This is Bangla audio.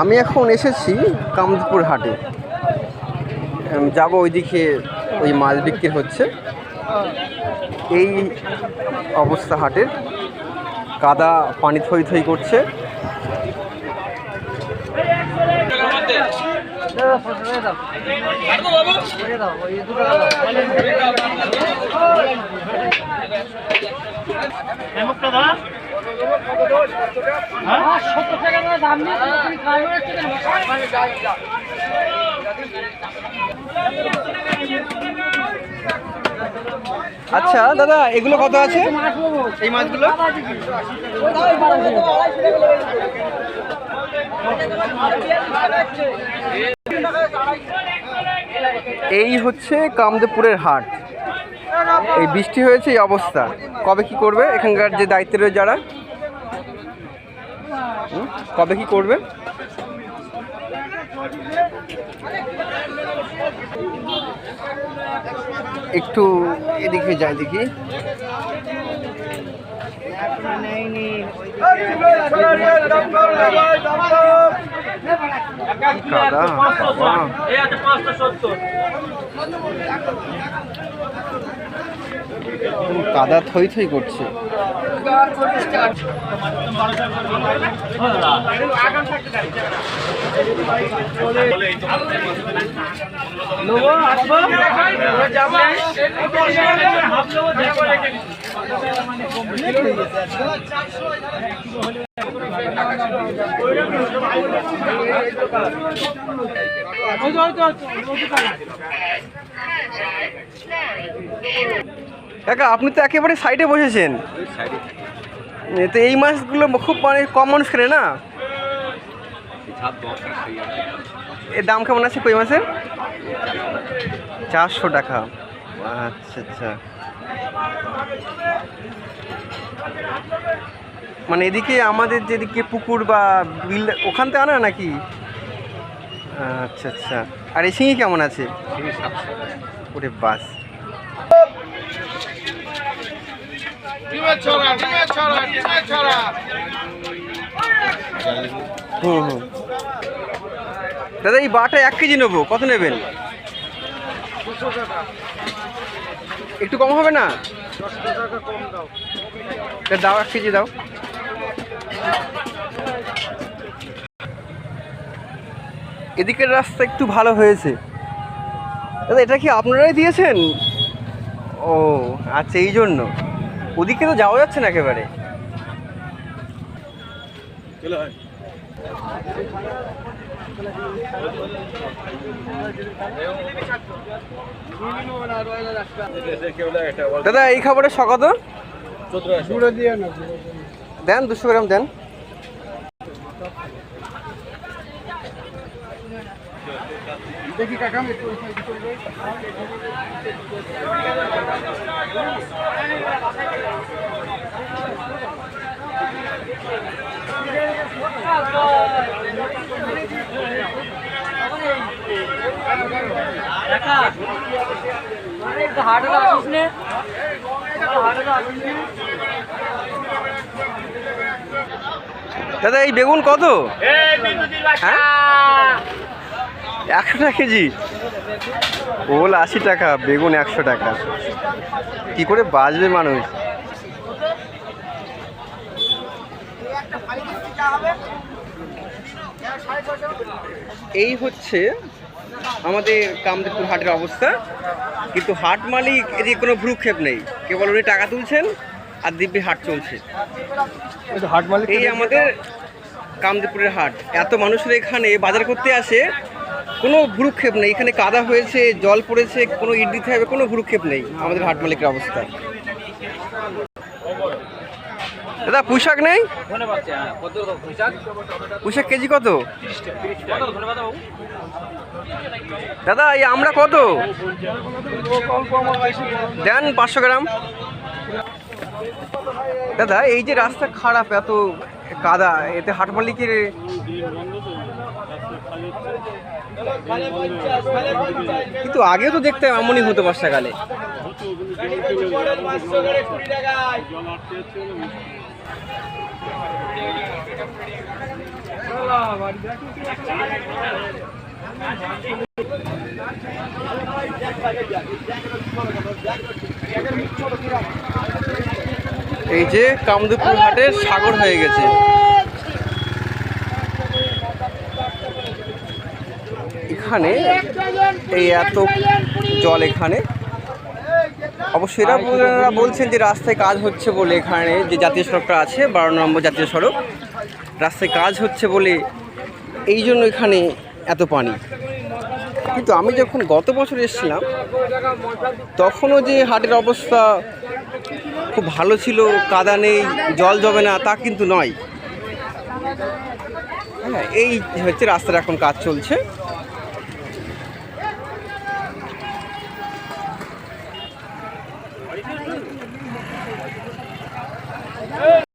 আমি এখন এসেছি কামদপুর হাটে। যাব ওইদিকে ওই মাছ বিক্রি হচ্ছে। এই অবস্থা হাটের। কাদা পানি থই থই করছে। সত্তর আচ্ছা দাদা এগুলো কত আছে? এই মাছগুলো? এই হচ্ছে কামদেবপুরের হাট। এই বৃষ্টি হয়েছে এই অবস্থা। কবে কি করবে? এখানকার যে দায়িত্বে রয়েছে যারা? কবে কি করবে? একটু এদিকে যাই দেখি। কাদা কাদা থই থই করছে। কাকা আপনি তো একেবারে সাইডে বসেছেন। তো এই মাছগুলো খুব মানে কম মানুষ কেনে না? এর দাম কেমন আছে কই মাছের? চারশো টাকা। আচ্ছা আচ্ছা। মানে এদিকে আমাদের যেদিকে পুকুর বা বিল ওখান থেকে আনা নাকি? আচ্ছা আচ্ছা। আর এই শিঙি কেমন আছে? ওরে বাস। হুম হুম। দাদা, এই বাটা এক কেজি নেব, কত নেবেন? একটু কম হবে না? দাও এক কেজি, দাও। এদিকের রাস্তা একটু ভালো হয়েছে। দাদা, এটা কি আপনারাই দিয়েছেন? ও আচ্ছা এই জন্য। ওদিকে তো যাওয়া যাচ্ছে না একেবারে। দাদা এই খাবারের সকত দেন দুশো গ্রাম দেন। হাটে আসিস নে হাটে আসিস নে দাদা এই বেগুন কত হ্যাঁ? একশো টাকা কেজি? ওল আশি টাকা বেগুন একশো টাকা। কি করে বাঁচবে মানুষ? এই হচ্ছে আমাদের কামদেবপুর হাটের অবস্থা। কিন্তু হাট মালিক এদিকে কোনো ভ্রুক্ষেপ নেই। কেবল উনি টাকা তুলছেন আর দিব্যি হাট চলছে। হাট মালিক এই আমাদের কামদেবপুরের হাট। এত মানুষের এখানে বাজার করতে আসে কোনো ভ্রুক্ষেপ নেই। এখানে কাদা হয়েছে, জল পড়েছে, কোনো ইট দিতে হবে, কোনো ভ্রুক্ষেপ নেই আমাদের হাট মালিকের অবস্থা। দাদা পুঁশাক নেই? পুঁশাক কেজি কত? দাদা, এই আমরা কত? দেন পাঁচশো গ্রাম। দাদা, এই যে রাস্তা খারাপ, এত কাদা, এতে হাট মালিকের কিন্তু আগেও তো দেখতে এমনই হতো বর্ষাকালে। এই যে কামদুপুর হাটের সাগর হয়ে গেছে। এখানে এই এত জল এখানে। অবশ্যই এরা বলছেন যে রাস্তায় কাজ হচ্ছে বলে এখানে যে জাতীয় সড়কটা আছে বারো নম্বর জাতীয় সড়ক। রাস্তায় কাজ হচ্ছে বলে এই জন্য এখানে এত পানি। কিন্তু আমি যখন গত বছর এসেছিলাম তখনও যে হাটের অবস্থা খুব ভালো ছিল কাদা নেই জল জমে না তা কিন্তু নয়। হ্যাঁ এই হচ্ছে রাস্তার এখন কাজ চলছে।